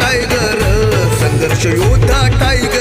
Tiger. संघर्ष योद्धा tiger.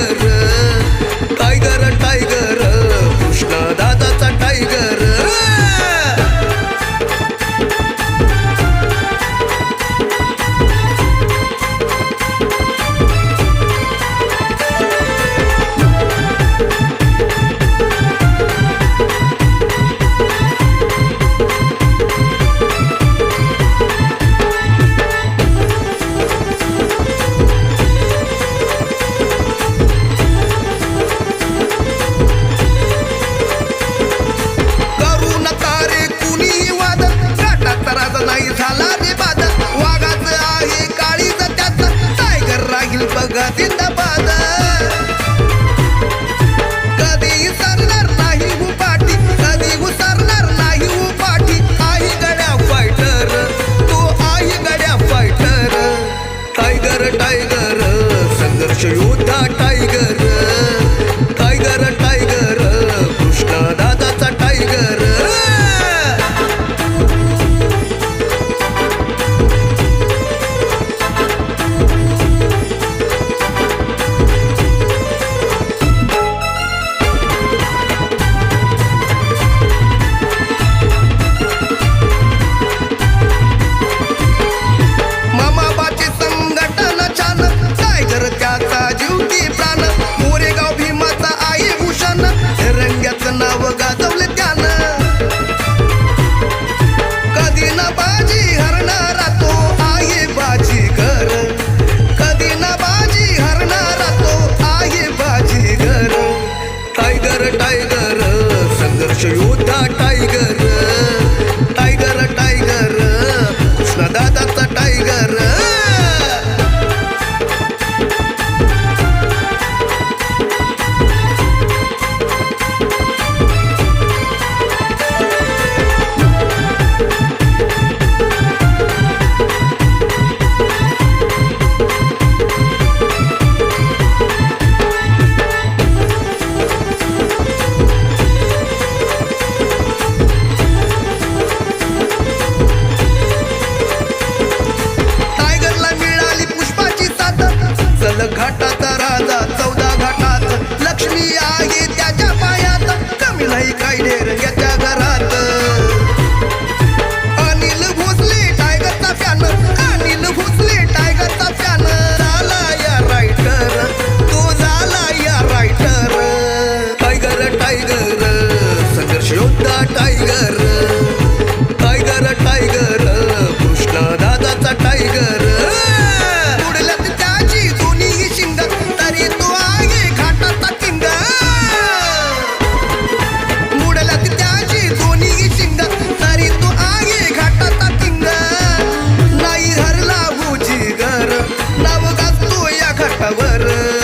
संघर्ष योद्धा टायगर संघर्ष योद्धा ಕಟ್ಟವರು